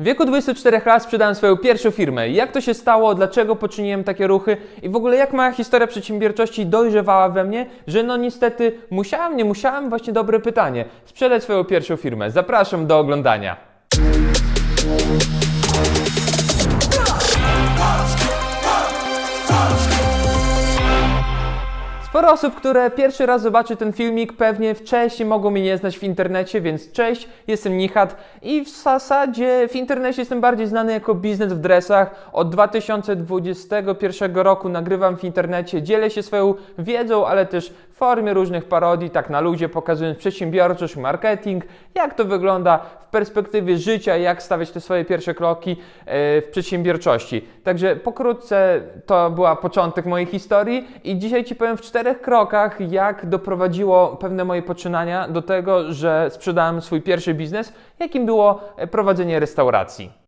W wieku 24 lat sprzedałem swoją pierwszą firmę. Jak to się stało, dlaczego poczyniłem takie ruchy i w ogóle jak moja historia przedsiębiorczości dojrzewała we mnie, że no niestety musiałem, nie musiałem, właśnie dobre pytanie, sprzedać swoją pierwszą firmę. Zapraszam do oglądania. Sporo osób, które pierwszy raz zobaczy ten filmik, pewnie wcześniej mogą mnie nie znać w internecie, więc cześć, jestem Nichat i w zasadzie w internecie jestem bardziej znany jako biznes w dresach. Od 2021 roku nagrywam w internecie, dzielę się swoją wiedzą, ale też formie różnych parodii, tak na ludzie, pokazując przedsiębiorczość, marketing, jak to wygląda w perspektywie życia, jak stawiać te swoje pierwsze kroki e, w przedsiębiorczości. Także pokrótce to była początek mojej historii i dzisiaj Ci powiem w czterech krokach, jak doprowadziło pewne moje poczynania do tego, że sprzedałem swój pierwszy biznes, jakim było e, prowadzenie restauracji.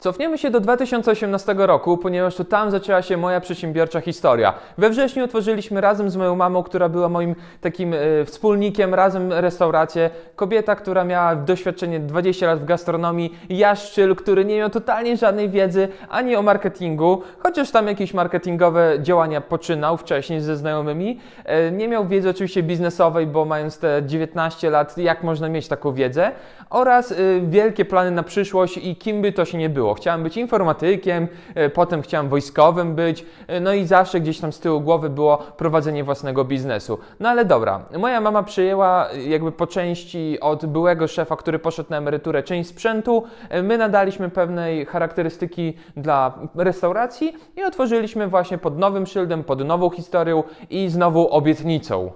Cofniemy się do 2018 roku, ponieważ to tam zaczęła się moja przedsiębiorcza historia. We wrześniu otworzyliśmy razem z moją mamą, która była moim takim e, wspólnikiem, razem restaurację. Kobieta, która miała doświadczenie 20 lat w gastronomii, jaszczyl, który nie miał totalnie żadnej wiedzy ani o marketingu, chociaż tam jakieś marketingowe działania poczynał wcześniej ze znajomymi. E, nie miał wiedzy oczywiście biznesowej, bo mając te 19 lat, jak można mieć taką wiedzę, oraz y, wielkie plany na przyszłość i kim by to się nie było. Chciałem być informatykiem, y, potem chciałem wojskowym być, y, no i zawsze gdzieś tam z tyłu głowy było prowadzenie własnego biznesu. No ale dobra, moja mama przyjęła y, jakby po części od byłego szefa, który poszedł na emeryturę, część sprzętu. My nadaliśmy pewnej charakterystyki dla restauracji i otworzyliśmy właśnie pod nowym szyldem, pod nową historią i z nową obietnicą.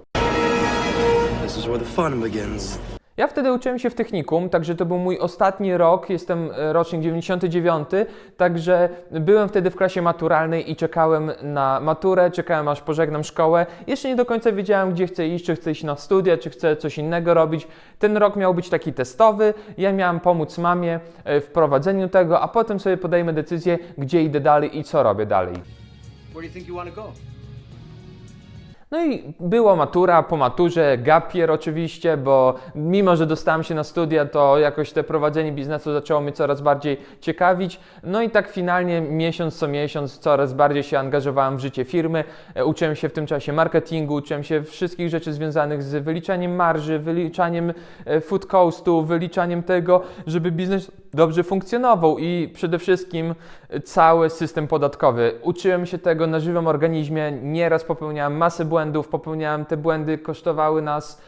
This is where the fun begins. Ja wtedy uczyłem się w technikum, także to był mój ostatni rok, jestem e, rocznik 99, także byłem wtedy w klasie maturalnej i czekałem na maturę, czekałem aż pożegnam szkołę. Jeszcze nie do końca wiedziałem, gdzie chcę iść, czy chcę iść na studia, czy chcę coś innego robić. Ten rok miał być taki testowy, ja miałem pomóc mamie e, w prowadzeniu tego, a potem sobie podejmę decyzję, gdzie idę dalej i co robię dalej. Where do you think you? No i była matura, po maturze gapier oczywiście, bo mimo, że dostałem się na studia, to jakoś te prowadzenie biznesu zaczęło mnie coraz bardziej ciekawić. No i tak finalnie miesiąc co miesiąc coraz bardziej się angażowałem w życie firmy. E, Uczyłem się w tym czasie marketingu, uczyłem się wszystkich rzeczy związanych z wyliczaniem marży, wyliczaniem e, food costu, wyliczaniem tego, żeby biznes dobrze funkcjonował i przede wszystkim e, cały system podatkowy. Uczyłem się tego na żywym organizmie, nieraz popełniałem masę błędów, popełniałem. Te błędy, kosztowały nas,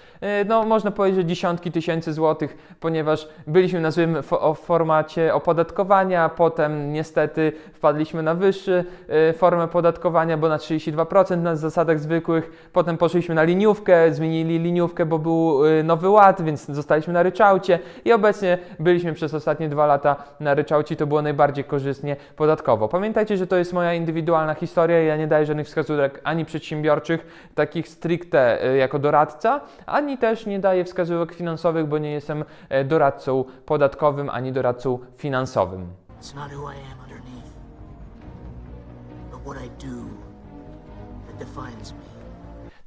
no można powiedzieć, że dziesiątki tysięcy złotych, ponieważ byliśmy na złym fo- formacie opodatkowania, potem niestety wpadliśmy na wyższy e, formę opodatkowania, bo na 32% na zasadach zwykłych, potem poszliśmy na liniówkę, zmienili liniówkę, bo był e, nowy ład, więc zostaliśmy na ryczałcie i obecnie byliśmy przez ostatnie dwa lata na ryczałcie to było najbardziej korzystnie podatkowo. Pamiętajcie, że to jest moja indywidualna historia, ja nie daję żadnych wskazówek ani przedsiębiorczych, takich stricte e, jako doradca, ani też nie daję wskazówek finansowych, bo nie jestem e, doradcą podatkowym ani doradcą finansowym. It's not who I am underneath, but what I do that defines me.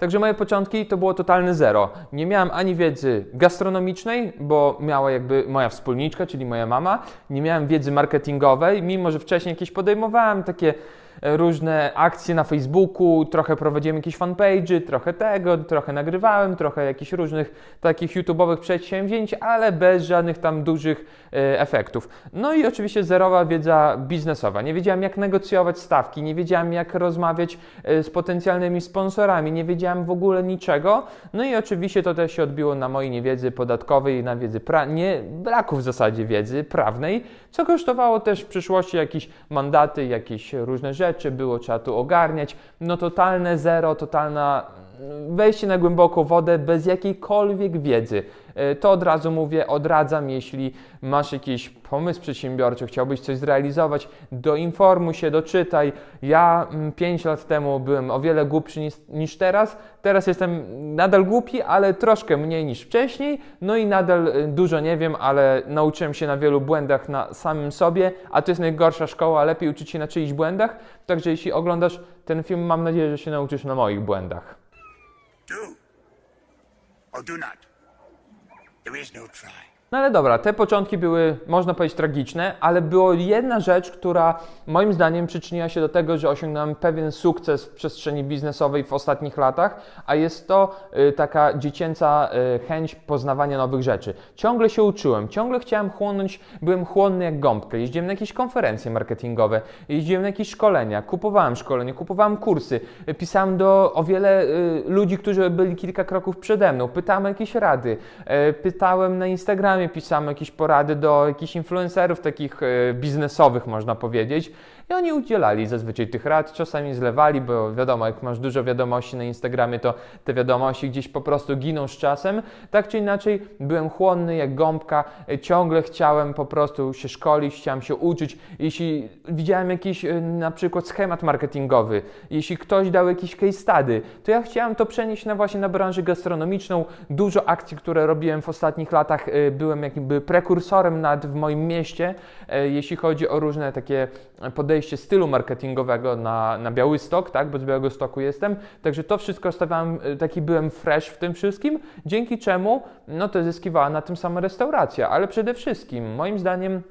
Także moje początki to było totalne zero. Nie miałem ani wiedzy gastronomicznej, bo miała jakby moja wspólniczka, czyli moja mama. Nie miałem wiedzy marketingowej, mimo że wcześniej jakieś podejmowałem takie różne akcje na Facebooku, trochę prowadziłem jakieś fanpage'y, trochę tego, trochę nagrywałem, trochę jakichś różnych takich YouTube'owych przedsięwzięć, ale bez żadnych tam dużych e, efektów. No i oczywiście zerowa wiedza biznesowa. Nie wiedziałem jak negocjować stawki, nie wiedziałem jak rozmawiać e, z potencjalnymi sponsorami, nie wiedziałem w ogóle niczego. No i oczywiście to też się odbiło na mojej niewiedzy podatkowej na wiedzy pra- nie braku w zasadzie wiedzy prawnej, co kosztowało też w przyszłości jakieś mandaty, jakieś różne rzeczy, było trzeba tu ogarniać. No totalne zero, totalna mm, wejście na głęboką wodę bez jakiejkolwiek wiedzy. E, To od razu mówię, odradzam, jeśli masz jakiś pomysł przedsiębiorczy, chciałbyś coś zrealizować, doinformuj się, doczytaj. Ja 5 lat temu byłem o wiele głupszy niż, niż teraz. Teraz jestem nadal głupi, ale troszkę mniej niż wcześniej. No i nadal e, dużo nie wiem, ale nauczyłem się na wielu błędach na samym sobie, a to jest najgorsza szkoła, lepiej uczyć się na czyichś błędach. Także jeśli oglądasz ten film, mam nadzieję, że się nauczysz na moich błędach. Do or do not. There is no try. No ale dobra, te początki były, można powiedzieć, tragiczne, ale była jedna rzecz, która moim zdaniem przyczyniła się do tego, że osiągnąłem pewien sukces w przestrzeni biznesowej w ostatnich latach, a jest to y, taka dziecięca y, chęć poznawania nowych rzeczy. Ciągle się uczyłem, ciągle chciałem chłonąć, byłem chłonny jak gąbka. Jeździłem na jakieś konferencje marketingowe, jeździłem na jakieś szkolenia, kupowałem szkolenia, kupowałem kursy, pisałem do o wiele y, ludzi, którzy byli kilka kroków przede mną, pytałem jakieś rady, pytałem na Instagramie, pisałem jakieś porady do jakichś influencerów takich y, biznesowych, można powiedzieć. I oni udzielali zazwyczaj tych rad, czasami zlewali, bo wiadomo, jak masz dużo wiadomości na Instagramie, to te wiadomości gdzieś po prostu giną z czasem. Tak czy inaczej, byłem chłonny jak gąbka, y, ciągle chciałem po prostu się szkolić, chciałem się uczyć. Jeśli widziałem jakiś y, na przykład schemat marketingowy, jeśli ktoś dał jakiś case study, to ja chciałem to przenieść na właśnie na branżę gastronomiczną. Dużo akcji, które robiłem w ostatnich latach, y, byłem jakby prekursorem nad w moim mieście, jeśli chodzi o różne takie podejście stylu marketingowego na, na Białystok, tak, bo z Białegostoku jestem, także to wszystko stawiałem, y, taki byłem fresh w tym wszystkim, dzięki czemu, no to zyskiwała na tym sama restauracja, ale przede wszystkim, moim zdaniem,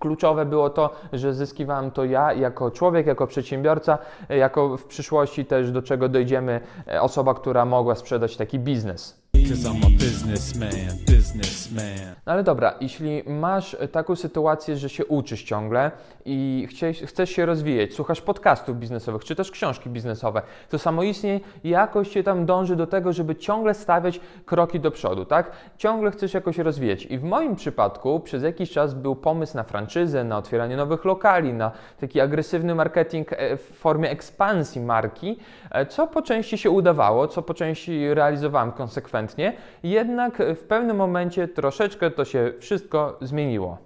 Kluczowe było to, że zyskiwałem to ja jako człowiek, jako przedsiębiorca, e, jako w przyszłości też do czego dojdziemy, e, osoba, która mogła sprzedać taki biznes. I'm a businessman, businessman. No ale dobra, jeśli masz taką sytuację, że się uczysz ciągle i chcieć, chcesz się rozwijać, słuchasz podcastów biznesowych, czy też książki biznesowe, to samoistnie jakoś się tam dąży do tego, żeby ciągle stawiać kroki do przodu, tak? Ciągle chcesz jakoś rozwijać. I w moim przypadku przez jakiś czas był pomysł na franczyzę, na otwieranie nowych lokali, na taki agresywny marketing e, w formie ekspansji marki, e, co po części się udawało, co po części realizowałem konsekwentnie, jednak w pewnym momencie troszeczkę to się wszystko zmieniło.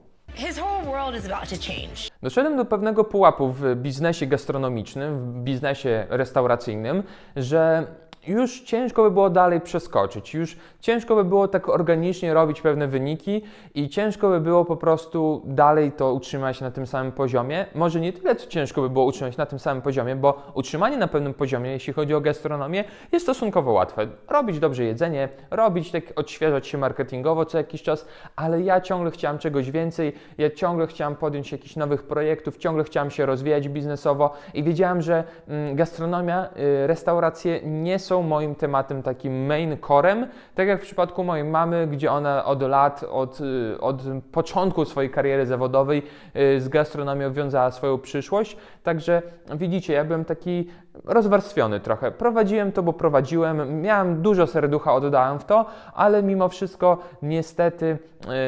Doszedłem do pewnego pułapu w biznesie gastronomicznym, w biznesie restauracyjnym, że już ciężko by było dalej przeskoczyć, już ciężko by było tak organicznie robić pewne wyniki i ciężko by było po prostu dalej to utrzymać na tym samym poziomie. Może nie tyle, co ciężko by było utrzymać na tym samym poziomie, bo utrzymanie na pewnym poziomie, jeśli chodzi o gastronomię, jest stosunkowo łatwe. Robić dobrze jedzenie, robić tak, odświeżać się marketingowo co jakiś czas, ale ja ciągle chciałem czegoś więcej, ja ciągle chciałem podjąć jakichś nowych projektów, ciągle chciałem się rozwijać biznesowo i wiedziałem, że mm, gastronomia, y, restauracje nie są moim tematem takim main corem, tak jak w przypadku mojej mamy, gdzie ona od lat, od, od początku swojej kariery zawodowej y, z gastronomią wiązała swoją przyszłość. Także widzicie, ja byłem taki rozwarstwiony trochę. Prowadziłem to, bo prowadziłem, miałem dużo serducha, oddałem w to, ale mimo wszystko niestety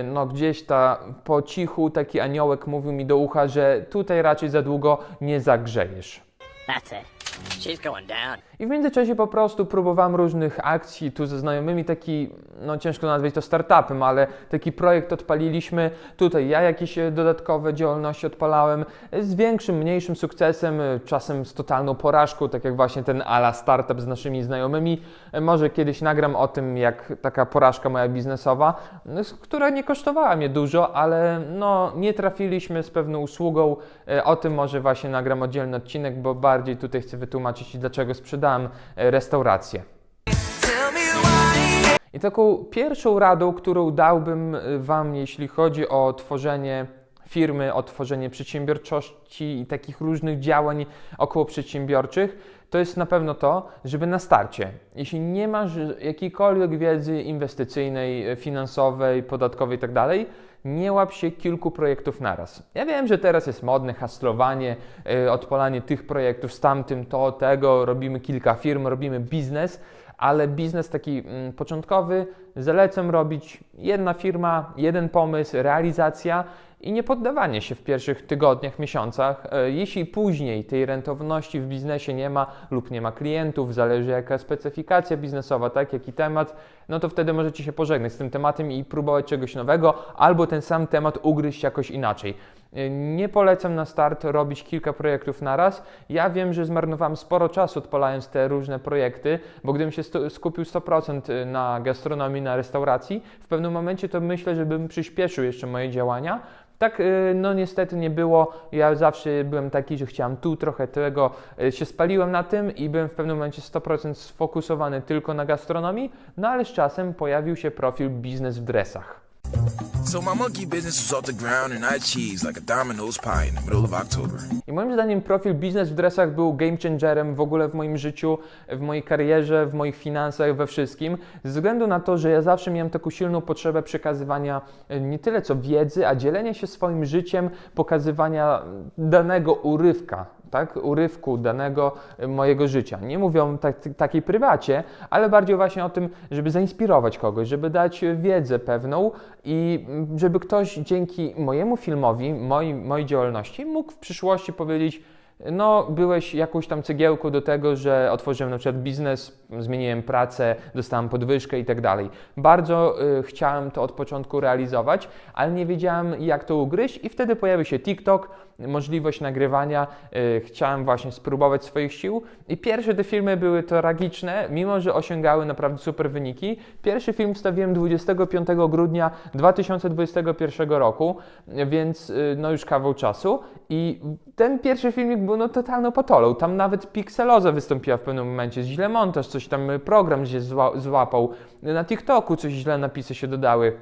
y, no gdzieś ta po cichu taki aniołek mówił mi do ucha, że tutaj raczej za długo nie zagrzejesz. That's it. She's going down. I w międzyczasie po prostu próbowałem różnych akcji tu ze znajomymi, taki, no ciężko nazwać to startupem, ale taki projekt odpaliliśmy. Tutaj ja jakieś e, dodatkowe działalności odpalałem z większym, mniejszym sukcesem, e, czasem z totalną porażką, tak jak właśnie ten ala startup z naszymi znajomymi. E, Może kiedyś nagram o tym, jak taka porażka moja biznesowa, no, która nie kosztowała mnie dużo, ale no nie trafiliśmy z pewną usługą. O tym może właśnie nagram oddzielny odcinek, bo bardziej tutaj chcę wytłumaczyć, dlaczego sprzedałem e, restaurację. I taką pierwszą radą, którą dałbym y, Wam, jeśli chodzi o tworzenie firmy, o tworzenie przedsiębiorczości i takich różnych działań około przedsiębiorczych, to jest na pewno to, żeby na starcie, jeśli nie masz jakiejkolwiek wiedzy inwestycyjnej, y, finansowej, podatkowej itd., nie łap się kilku projektów naraz. Ja wiem, że teraz jest modne haslowanie, y, odpalanie tych projektów z tamtym, to, tego, robimy kilka firm, robimy biznes, ale biznes taki mm, początkowy zalecam robić jedna firma, jeden pomysł, realizacja i nie poddawanie się w pierwszych tygodniach, miesiącach. E, Jeśli później tej rentowności w biznesie nie ma lub nie ma klientów, zależy jaka specyfikacja biznesowa, tak, jaki temat, no to wtedy możecie się pożegnać z tym tematem i próbować czegoś nowego, albo ten sam temat ugryźć jakoś inaczej. E, Nie polecam na start robić kilka projektów naraz. Ja wiem, że zmarnowałem sporo czasu odpalając te różne projekty, bo gdybym się skupił 100% na gastronomii, na restauracji, w pewnym momencie to myślę, że bym przyspieszył jeszcze moje działania. Tak, y, no niestety nie było. Ja zawsze byłem taki, że chciałem tu trochę tego, y, się spaliłem na tym i byłem w pewnym momencie 100% sfokusowany tylko na gastronomii, no ale z czasem pojawił się profil biznes w dresach. So my monkey business was off the ground and I cheese like a Domino's pie in the middle of October. I moim zdaniem profil biznes w dresach był game changerem w ogóle w moim życiu, w mojej karierze, w moich finansach, we wszystkim. Ze względu na to, że ja zawsze miałem taką silną potrzebę przekazywania e, nie tyle co wiedzy, a dzielenia się swoim życiem, pokazywania danego urywka. Tak, urywku danego e, mojego życia. Nie mówię o tak, takiej prywacie, ale bardziej właśnie o tym, żeby zainspirować kogoś, żeby dać wiedzę pewną i mm, żeby ktoś dzięki mojemu filmowi, mojej, mojej działalności mógł w przyszłości powiedzieć, no, byłeś jakąś tam cegiełką do tego, że otworzyłem na przykład biznes, zmieniłem pracę, dostałem podwyżkę i tak dalej. Bardzo y, chciałem to od początku realizować, ale nie wiedziałem jak to ugryźć i wtedy pojawił się TikTok, możliwość nagrywania. Y, chciałem właśnie spróbować swoich sił i pierwsze te filmy były tragiczne, mimo że osiągały naprawdę super wyniki. Pierwszy film wstawiłem 25 grudnia 2021 roku, więc y, no już kawał czasu i ten pierwszy filmik był no totalną patolą. Tam nawet Pixeloza wystąpiła w pewnym momencie, źle montaż, coś tam y, program się zła, złapał. Na TikToku coś źle napisy się dodały.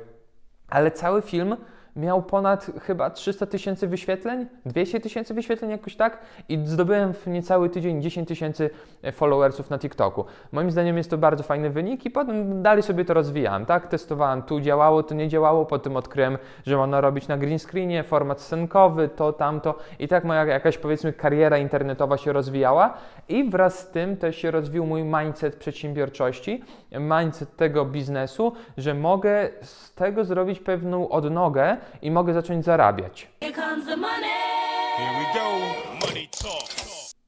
Ale cały film miał ponad chyba 300 tysięcy wyświetleń, 200 tysięcy wyświetleń jakoś tak i zdobyłem w niecały tydzień 10 tysięcy followersów na TikToku. Moim zdaniem jest to bardzo fajny wynik i potem dalej sobie to rozwijałem, tak? Testowałem, tu działało, tu nie działało, potem odkryłem, że można robić na green screenie, format scenkowy, to, tamto i tak moja jakaś powiedzmy kariera internetowa się rozwijała i wraz z tym też się rozwijał mój mindset przedsiębiorczości, mindset tego biznesu, że mogę z tego zrobić pewną odnogę i mogę zacząć zarabiać.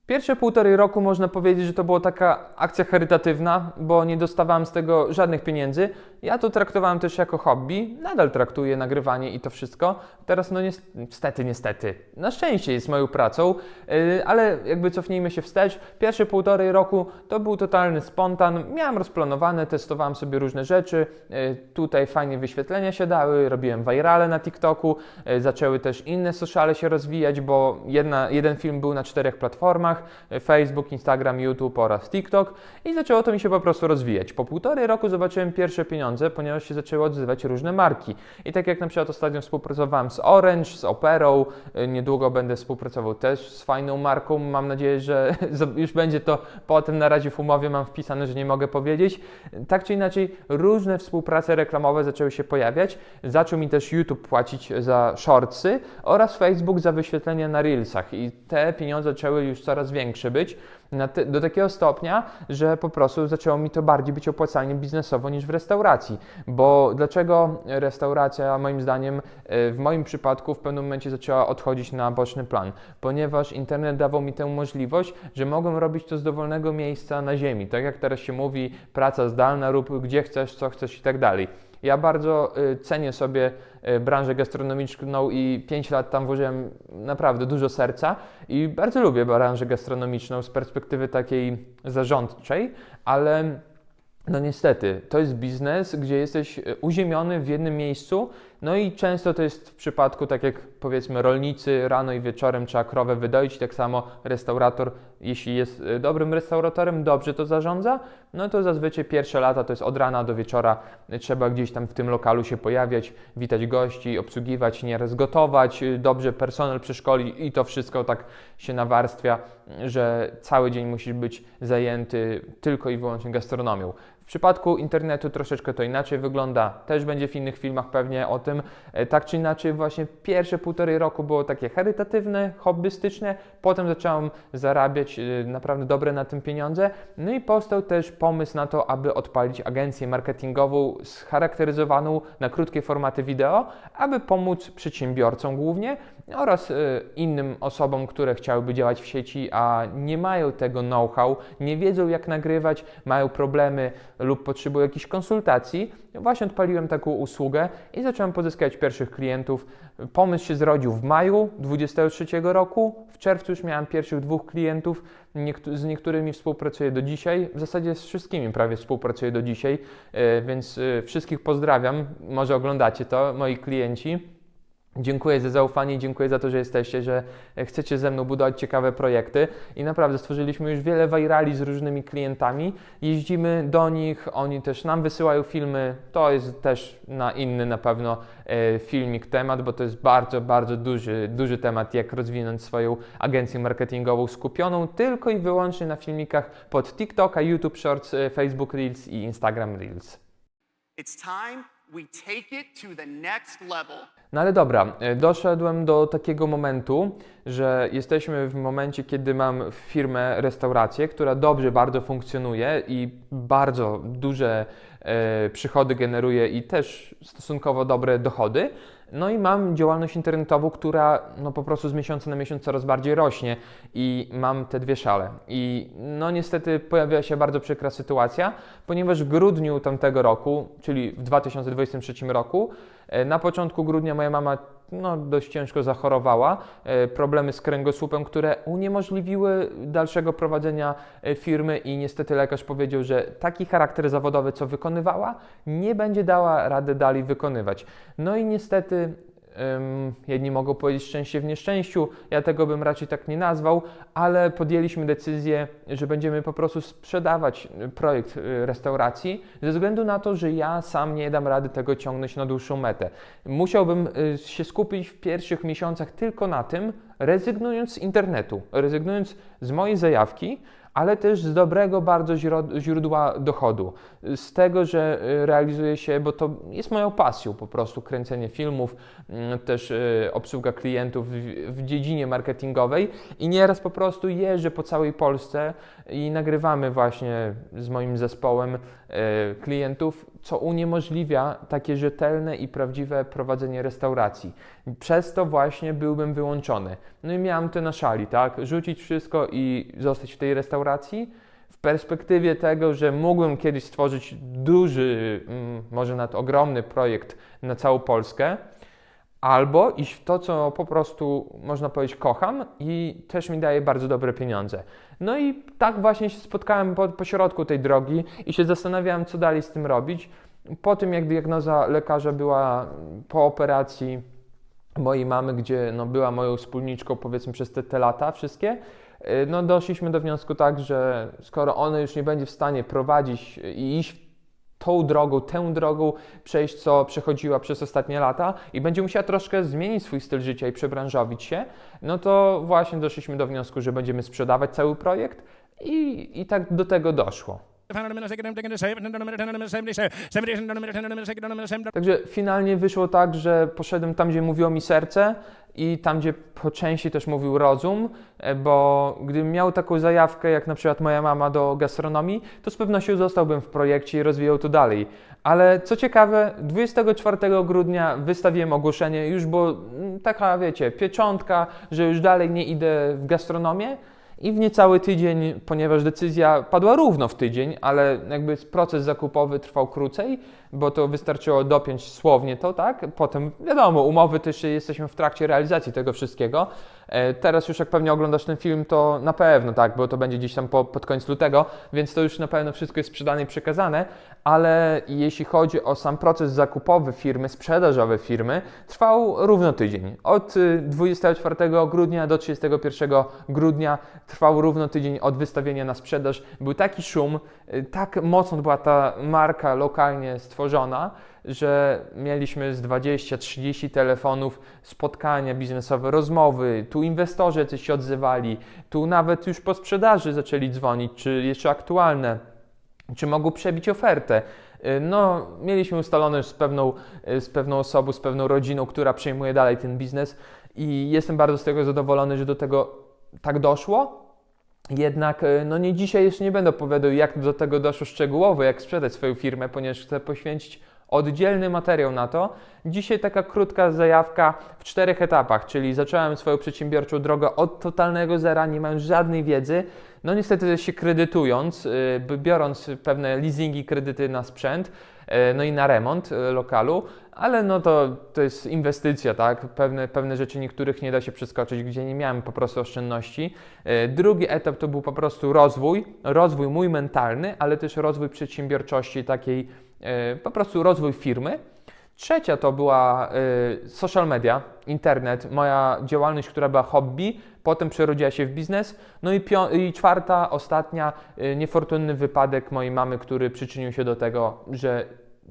Pierwsze półtorej roku można powiedzieć, że to była taka akcja charytatywna, bo nie dostawałem z tego żadnych pieniędzy. Ja to traktowałem też jako hobby, nadal traktuję nagrywanie i to wszystko. Teraz no nies- niestety, niestety, na szczęście jest moją pracą, yy, ale jakby cofnijmy się wstecz. Pierwsze półtorej roku to był totalny spontan. Miałem rozplanowane, testowałem sobie różne rzeczy. Yy, tutaj fajnie wyświetlenia się dały, robiłem virale na TikToku, yy, zaczęły też inne sociale się rozwijać, bo jedna, jeden film był na czterech platformach, yy, Facebook, Instagram, YouTube oraz TikTok i zaczęło to mi się po prostu rozwijać. Po półtorej roku zobaczyłem pierwsze pieniądze, ponieważ się zaczęły odzywać różne marki. I tak jak na przykład ostatnio współpracowałem z Orange, z Operą, yy, niedługo będę współpracował też z fajną marką. Mam nadzieję, że już będzie to potem na razie w umowie mam wpisane, że nie mogę powiedzieć. Tak czy inaczej, różne współprace reklamowe zaczęły się pojawiać. Zaczął mi też YouTube płacić za shortsy oraz Facebook za wyświetlenia na Reelsach i te pieniądze zaczęły już coraz większe być. Na te, do takiego stopnia, że po prostu zaczęło mi to bardziej być opłacalnie biznesowo niż w restauracji. Bo dlaczego restauracja, moim zdaniem, e, w moim przypadku w pewnym momencie zaczęła odchodzić na boczny plan? Ponieważ internet dawał mi tę możliwość, że mogłem robić to z dowolnego miejsca na ziemi. Tak jak teraz się mówi, praca zdalna, rób gdzie chcesz, co chcesz i tak dalej. Ja bardzo y, cenię sobie y, branżę gastronomiczną i 5 lat tam włożyłem naprawdę dużo serca i bardzo lubię branżę gastronomiczną z perspektywy takiej zarządczej, ale no niestety, to jest biznes, gdzie jesteś y, uziemiony w jednym miejscu, no i często to jest w przypadku, tak jak powiedzmy rolnicy, rano i wieczorem trzeba krowę wydoić, tak samo restaurator, jeśli jest y, dobrym restauratorem, dobrze to zarządza, no to zazwyczaj pierwsze lata to jest od rana do wieczora, trzeba gdzieś tam w tym lokalu się pojawiać, witać gości, obsługiwać, nieraz gotować, y, dobrze personel przeszkoli i to wszystko tak się nawarstwia, że cały dzień musisz być zajęty tylko i wyłącznie gastronomią. W przypadku internetu troszeczkę to inaczej wygląda, też będzie w innych filmach pewnie o tym. E, Tak czy inaczej, właśnie pierwsze półtorej roku było takie charytatywne, hobbystyczne, potem zacząłem zarabiać e, naprawdę dobre na tym pieniądze. No i powstał też pomysł na to, aby odpalić agencję marketingową scharakteryzowaną na krótkie formaty wideo, aby pomóc przedsiębiorcom głównie oraz e, innym osobom, które chciałyby działać w sieci, a nie mają tego know-how, nie wiedzą jak nagrywać, mają problemy lub potrzebują jakichś konsultacji. Właśnie odpaliłem taką usługę i zacząłem pozyskać pierwszych klientów. Pomysł się zrodził w maju 2023 roku. W czerwcu już miałem pierwszych dwóch klientów. Z niektórymi współpracuję do dzisiaj. W zasadzie z wszystkimi prawie współpracuję do dzisiaj, e, więc e, wszystkich pozdrawiam. Może oglądacie to, moi klienci. Dziękuję za zaufanie dziękuję za to, że jesteście, że e, chcecie ze mną budować ciekawe projekty i naprawdę stworzyliśmy już wiele virali z różnymi klientami. Jeździmy do nich, oni też nam wysyłają filmy. To jest też na inny na pewno e, filmik temat, bo to jest bardzo, bardzo duży, duży temat, jak rozwinąć swoją agencję marketingową skupioną tylko i wyłącznie na filmikach pod TikToka, YouTube Shorts, e, Facebook Reels i Instagram Reels. It's time No ale dobra, e, doszedłem do takiego momentu, że jesteśmy w momencie, kiedy mam firmę, restaurację, która dobrze bardzo funkcjonuje i bardzo duże e, przychody generuje i też stosunkowo dobre dochody. No i mam działalność internetową, która no po prostu z miesiąca na miesiąc coraz bardziej rośnie i mam te dwie szale. I no niestety pojawiła się bardzo przykra sytuacja, ponieważ w grudniu tamtego roku, czyli w 2023 roku, na początku grudnia moja mama no, dość ciężko zachorowała, e, problemy z kręgosłupem, które uniemożliwiły dalszego prowadzenia e, firmy i niestety lekarz powiedział, że taki charakter zawodowy, co wykonywała, nie będzie dała rady dalej wykonywać. No i niestety jedni mogą powiedzieć szczęście w nieszczęściu, ja tego bym raczej tak nie nazwał, ale podjęliśmy decyzję, że będziemy po prostu sprzedawać y, projekt y, restauracji, ze względu na to, że ja sam nie dam rady tego ciągnąć na dłuższą metę. Musiałbym y, się skupić w pierwszych miesiącach tylko na tym, rezygnując z internetu, rezygnując z mojej zajawki, ale też z dobrego bardzo źródła dochodu. Z tego, że y, realizuję się, bo to jest moją pasją po prostu, kręcenie filmów, mm, też y, obsługa klientów w, w dziedzinie marketingowej i nieraz po prostu jeżdżę po całej Polsce i nagrywamy właśnie z moim zespołem y, klientów, co uniemożliwia takie rzetelne i prawdziwe prowadzenie restauracji. Przez to właśnie byłbym wyłączony. No i miałem to na szali, tak? Rzucić wszystko i zostać w tej restauracji. W perspektywie tego, że mógłbym kiedyś stworzyć duży, mm, może nawet ogromny projekt na całą Polskę, albo iść w to, co po prostu można powiedzieć kocham i też mi daje bardzo dobre pieniądze. No i tak właśnie się spotkałem po, po środku tej drogi i się zastanawiałem, co dalej z tym robić. Po tym, jak diagnoza lekarza była po operacji mojej mamy, gdzie no, była moją wspólniczką powiedzmy przez te, te lata wszystkie, y, no doszliśmy do wniosku tak, że skoro ona już nie będzie w stanie prowadzić i iść tą drogą, tę drogą przejść, co przechodziła przez ostatnie lata i będzie musiała troszkę zmienić swój styl życia i przebranżowić się, no to właśnie doszliśmy do wniosku, że będziemy sprzedawać cały projekt i, i tak do tego doszło. Także finalnie wyszło tak, że poszedłem tam, gdzie mówiło mi serce i tam, gdzie po części też mówił rozum, e, bo gdybym miał taką zajawkę, jak na przykład moja mama do gastronomii, to z pewnością zostałbym w projekcie i rozwijał to dalej. Ale co ciekawe, 24 grudnia wystawiłem ogłoszenie, już było mm, taka, wiecie, pieczątka, że już dalej nie idę w gastronomię. I w niecały tydzień, ponieważ decyzja padła równo w tydzień, ale jakby proces zakupowy trwał krócej, bo to wystarczyło dopiąć słownie to, tak? Potem wiadomo, umowy też jesteśmy w trakcie realizacji tego wszystkiego. E, Teraz już jak pewnie oglądasz ten film, to na pewno, tak, bo to będzie gdzieś tam po, pod koniec lutego, więc to już na pewno wszystko jest sprzedane i przekazane, ale jeśli chodzi o sam proces zakupowy firmy, sprzedażowy firmy, trwał równo tydzień. Od y, 24 grudnia do 31 grudnia trwał równo tydzień od wystawienia na sprzedaż. Był taki szum, y, tak mocno była ta marka lokalnie stworzona, że mieliśmy z 20-30 telefonów, spotkania biznesowe, rozmowy, tu inwestorzy coś się odzywali, tu nawet już po sprzedaży zaczęli dzwonić, czy jeszcze aktualne, czy mogą przebić ofertę. Y, No, mieliśmy ustalone z pewną, y, z pewną osobą, z pewną rodziną, która przejmuje dalej ten biznes i jestem bardzo z tego zadowolony, że do tego tak doszło. Jednak e, no nie dzisiaj jeszcze nie będę opowiadał, jak do tego doszło szczegółowo, jak sprzedać swoją firmę, ponieważ chcę poświęcić oddzielny materiał na to. Dzisiaj taka krótka zajawka w czterech etapach, czyli zacząłem swoją przedsiębiorczą drogę od totalnego zera, nie mając żadnej wiedzy. No niestety się kredytując, b- biorąc pewne leasingi, kredyty na sprzęt, no i na remont y, lokalu, ale no to, to jest inwestycja, tak? Pewne, pewne rzeczy niektórych nie da się przeskoczyć, gdzie nie miałem po prostu oszczędności. E, Drugi etap to był po prostu rozwój, rozwój mój mentalny, ale też rozwój przedsiębiorczości takiej, e, po prostu rozwój firmy. Trzecia to była y, social media, internet, moja działalność, która była hobby, potem przerodziła się w biznes. No i, i czwarta, ostatnia, y, niefortunny wypadek mojej mamy, który przyczynił się do tego, że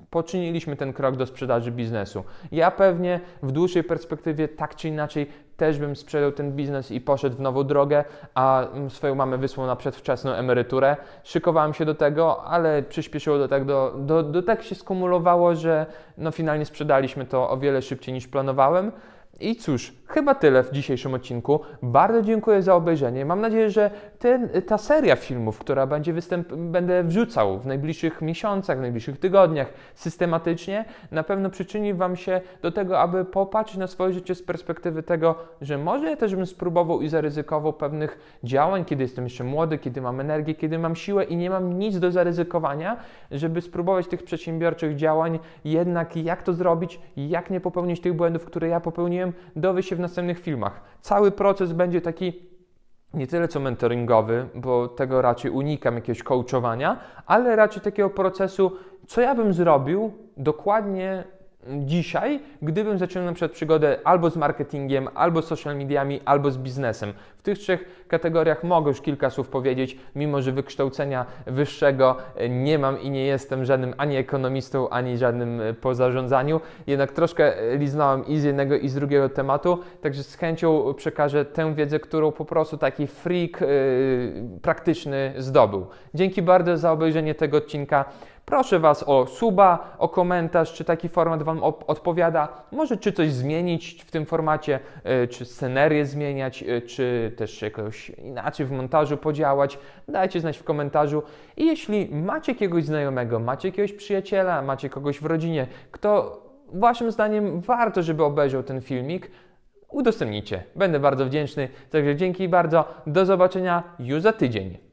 poczyniliśmy ten krok do sprzedaży biznesu. Ja pewnie w dłuższej perspektywie tak czy inaczej też bym sprzedał ten biznes i poszedł w nową drogę, a mm, swoją mamę wysłał na przedwczesną emeryturę. Szykowałem się do tego, ale przyspieszyło do tego, do, do, do tak się skumulowało, że no finalnie sprzedaliśmy to o wiele szybciej niż planowałem. I cóż, chyba tyle w dzisiejszym odcinku. Bardzo dziękuję za obejrzenie. Mam nadzieję, że ten, ta seria filmów, która będzie występ, będę wrzucał w najbliższych miesiącach, w najbliższych tygodniach systematycznie, na pewno przyczyni Wam się do tego, aby popatrzeć na swoje życie z perspektywy tego, że może ja też bym spróbował i zaryzykował pewnych działań, kiedy jestem jeszcze młody, kiedy mam energię, kiedy mam siłę i nie mam nic do zaryzykowania, żeby spróbować tych przedsiębiorczych działań, jednak jak to zrobić, jak nie popełnić tych błędów, które ja popełniłem, dowie się w następnych filmach. Cały proces będzie taki nie tyle co mentoringowy, bo tego raczej unikam jakiegoś coachowania, ale raczej takiego procesu, co ja bym zrobił dokładnie dzisiaj, gdybym zaczął na przykład przygodę albo z marketingiem, albo z social mediami, albo z biznesem. W tych trzech kategoriach mogę już kilka słów powiedzieć, mimo że wykształcenia wyższego e, nie mam i nie jestem żadnym ani ekonomistą, ani żadnym e, po zarządzaniu. Jednak troszkę e, liznąłem i z jednego, i z drugiego tematu, także z chęcią przekażę tę wiedzę, którą po prostu taki freak yy, praktyczny zdobył. Dzięki bardzo za obejrzenie tego odcinka. Proszę Was o suba, o komentarz, czy taki format Wam odpowiada. Może czy coś zmienić w tym formacie, y, czy scenerię zmieniać, y, czy też jakoś inaczej w montażu podziałać. Dajcie znać w komentarzu. I jeśli macie jakiegoś znajomego, macie jakiegoś przyjaciela, macie kogoś w rodzinie, kto Waszym zdaniem warto, żeby obejrzał ten filmik, udostępnijcie. Będę bardzo wdzięczny. Także dzięki bardzo. Do zobaczenia już za tydzień.